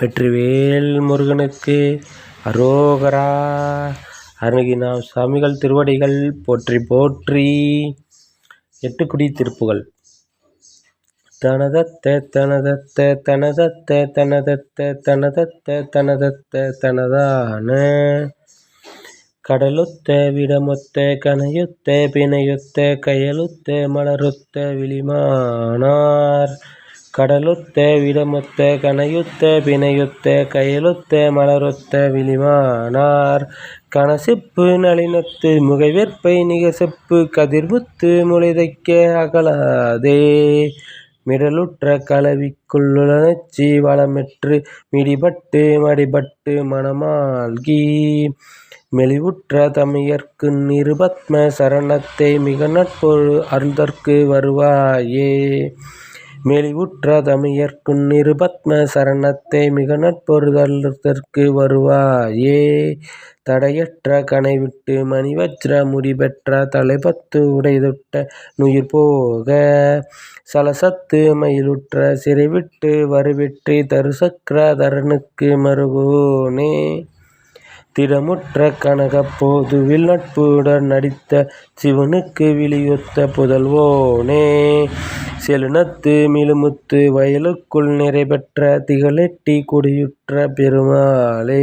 வெற்றிவேல் முருகனுக்கு அரோகரா அருணகிரிநாத சுவாமிகள் திருவடிகள் போற்றி போற்றி. எட்டுக்குடி திருப்புகள். தனதத்த தனதத்த தனதத்த தனதத்த தனதத்த தனதத்த தனதான. கடலுத்த விடமொத்த கனையொத்த பிணையொத்த கயலுத்த மலரொத்த விழிமானார். கடலுத்த விடமொத்த கனையுத்த பிணையுத்த கயலொத்த மலரொத்த விழிமானார். கனசிப்பு நளினத்து முகைவெற்பை நிகர்செப்பு கதிர்வுத்து முளைதைக்க அகலாதே. மிடலுற்ற கலவிக்குள்ளுணர்ச்சி வளமெற்று மிடிபட்டு மடிபட்டு மனமால்கி. மெலிவுற்ற தமியர்க்குன் நிருபத்ம சரணத்தை மிக நட்பொரு அருள்தற்கு வருவாயே. மெலிவுற்ற தமியர்க்குன் நிருபத்ம சரணத்தை மிகநட்பொரு அருள்தற்கு வருவாயே. தடையற்ற கணைவிட்டு மணிவச்ர முடிபெற்ற தலைபத்து உடைதொட்ட னுயிர்போக சலசத்து மயிலுற்ற சிறைவிட்டு வருவிற்றி தருசக்ர தரனுக்கு மருகோனே. திடமுற்ற கனகப் பொதுவில் நட்புடன் நடித்த சிவனுக்கு விழியொத்த புதல்வோனே. செலுநத்து மிழுமுத்து வயலுக்குள் நிறைபெற்ற திகழெட்டி கொடியுற்ற பெருமாளே.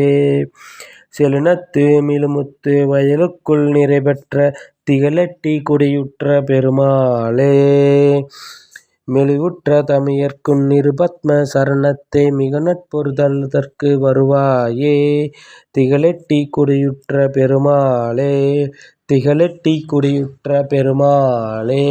செலுநத்து மிழுமுத்து வயலுக்குள் நிறைபெற்ற திகழெட்டி கொடியுற்ற பெருமாளே. மெலிவுற்ற தமியர்க்குன் நிருபத்ம சரணத்தை மிக நட்பொருதற்கு வருவாயே. திகழெட்டி குடியுற்ற பெருமாளே திகழெட்டி குடியுற்ற பெருமாளே.